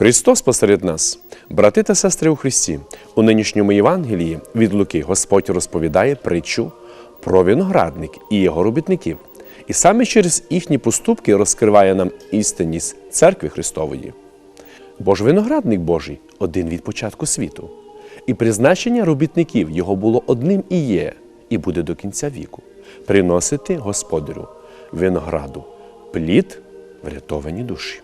Христос посеред нас, брати та сестри у Христі, у нинішньому Євангелії від Луки Господь розповідає притчу про виноградник і його робітників. І саме через їхні поступки розкриває нам істинність церкви Христової. Бо ж виноградник Божий один від початку світу, і призначення робітників його було одним і є, і буде до кінця віку приносити Господарю винограду, плід врятовані душі.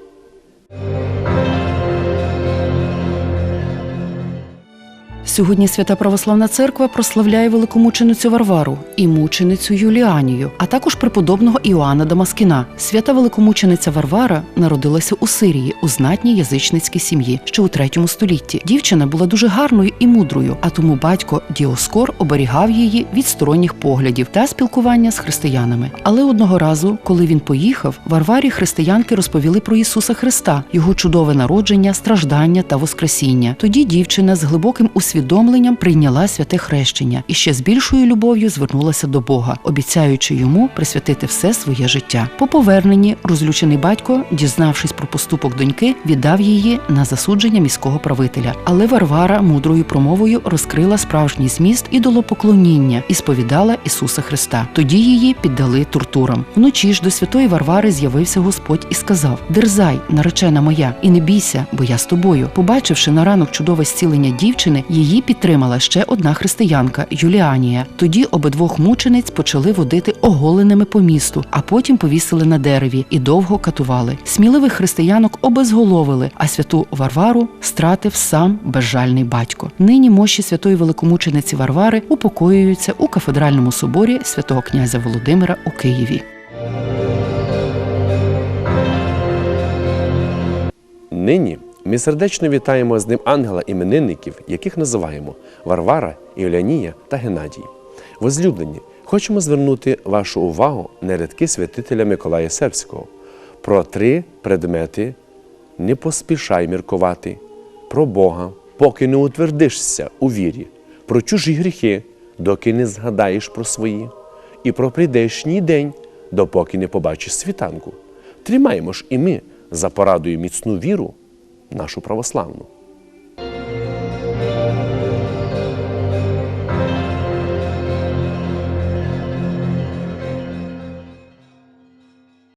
Сьогодні Свята Православна Церква прославляє великомученицю Варвару і мученицю Юліанію, а також преподобного Іоанна Дамаскіна. Свята великомучениця Варвара народилася у Сирії у знатній язичницькій сім'ї ще у третьому столітті. Дівчина була дуже гарною і мудрою, а тому батько Діоскор оберігав її від сторонніх поглядів та спілкування з християнами. Але одного разу, коли він поїхав, Варварі християнки розповіли про Ісуса Христа, його чудове народження, страждання та воскресіння. Тоді дівчина з глибоким усвідомленням прийняла святе хрещення і ще з більшою любов'ю звернулася до Бога, обіцяючи йому присвятити все своє життя. По поверненні розлючений батько, дізнавшись про поступок доньки, віддав її на засудження міського правителя. Але Варвара мудрою промовою розкрила справжній зміст ідолопоклоніння і сповідала Ісуса Христа. Тоді її піддали тортурам. Вночі ж до святої Варвари з'явився Господь і сказав: Дерзай, наречена моя, і не бійся, бо я з тобою. Побачивши на ранок чудове зцілення дівчини, її підтримала ще одна християнка Юліанія. Тоді обидвох мучениць почали водити оголеними по місту, а потім повісили на дереві і довго катували. Сміливих християнок обезголовили, а святу Варвару стратив сам безжальний батько. Нині мощі святої великомучениці Варвари упокоюються у кафедральному соборі святого князя Володимира у Києві. Нині ми сердечно вітаємо з ним ангела іменинників, яких називаємо Варвара, Іолянія та Геннадій. Возлюблені, хочемо звернути вашу увагу на рядки святителя Миколая Сербського про три предмети не поспішай міркувати, про Бога, поки не утвердишся у вірі, про чужі гріхи, доки не згадаєш про свої, і про прийдешній день, допоки не побачиш світанку. Тримаємо ж і ми за порадою міцну віру нашу православну.